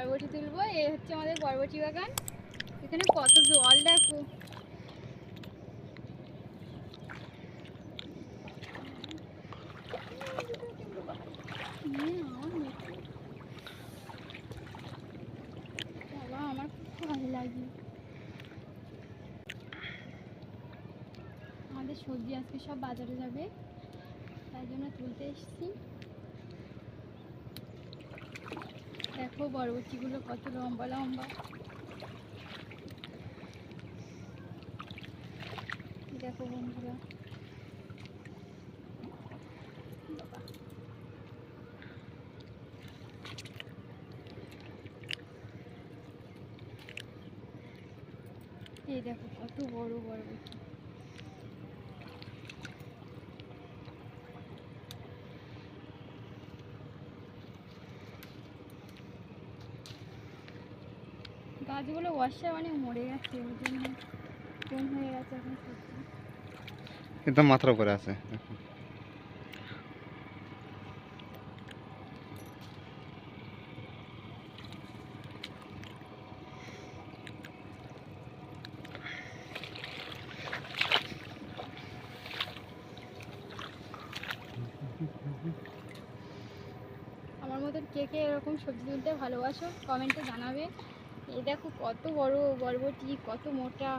বরবটি তুলবো। এই হচ্ছে আমাদের বরবটি বাগান। এখানে কত জল, দেখো। আমার খুব ভালো লাগে। আমাদের সবজি আজকে সব বাজারে যাবে। তাই জন্য তুলতে এসেছি। দেখো বরবটিগুলো কত লম্বা লম্বা। দেখো বন্ধুরা। এই দেখো কত বড় বরবটি। গাছগুলো বর্ষায় অনেক মরে গেছে ওই জন্য কম হয়ে গেছে এখন কিন্তু মাথার উপরে আছে। আমার মতন কে কে এরকম সবজি তুলতে ভালোবাসো কমেন্টে জানাবে। এই দেখো কত বড় বরবটি, কত মোটা।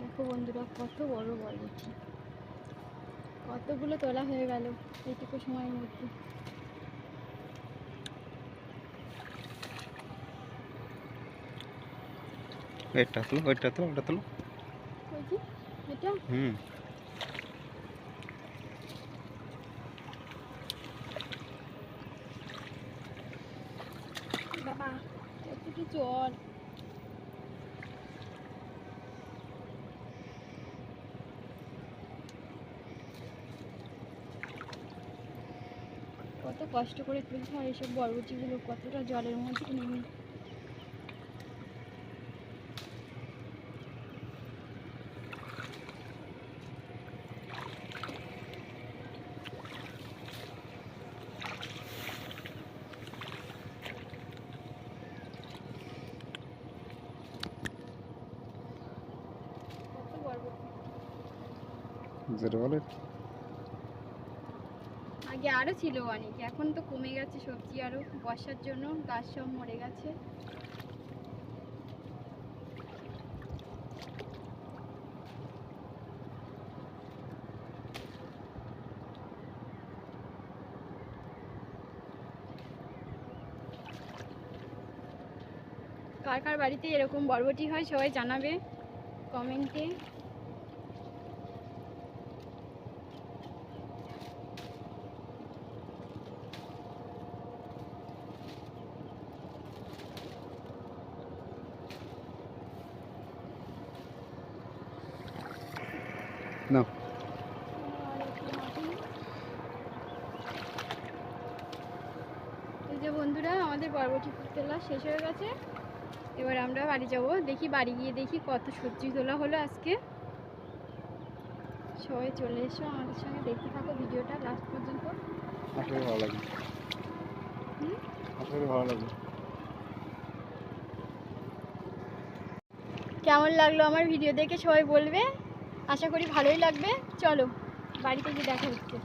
দেখো বন্ধুরা, কত বড় বরবটি। কতগুলো তোলা হয়ে গেল এইটুকু সময়ের মধ্যে। এটা তুলো ওইটা তুলো, ওটা তুলো। ওই এটা? হুম। বাবা কতটুকু জল। কত কষ্ট করে তুলতে হয় এসব বরবটিগুলো কতটা জলের মধ্যে নেমে কত বরবটি যেটা বলে আগে আরও ছিল অনেক, এখন তো কমে গেছে সবজি আরও, বর্ষার জন্য গাছ সব মরে গেছে। কার কার বাড়িতে এরকম বরবটি হয় সবাই জানাবে কমেন্টে। না। যে বন্ধুরা আমাদের বরবটি তোলা শেষ হয়ে গেছে। এবার আমরা বাড়ি যাব। দেখি বাড়ি গিয়ে দেখি কত সবজি তোলা হলো আজকে। সবাই চলে এসো আমাদের সঙ্গে। দেখতে থাকো ভিডিওটা লাস্ট পর্যন্ত। আসলে ভালো লাগে? আসলে ভালো লাগে? কেমন লাগল আমার ভিডিও দেখে সবাই বলবে। আশা করি ভালোই লাগবে। চলো বাড়িতে গিয়ে দেখা হচ্ছে।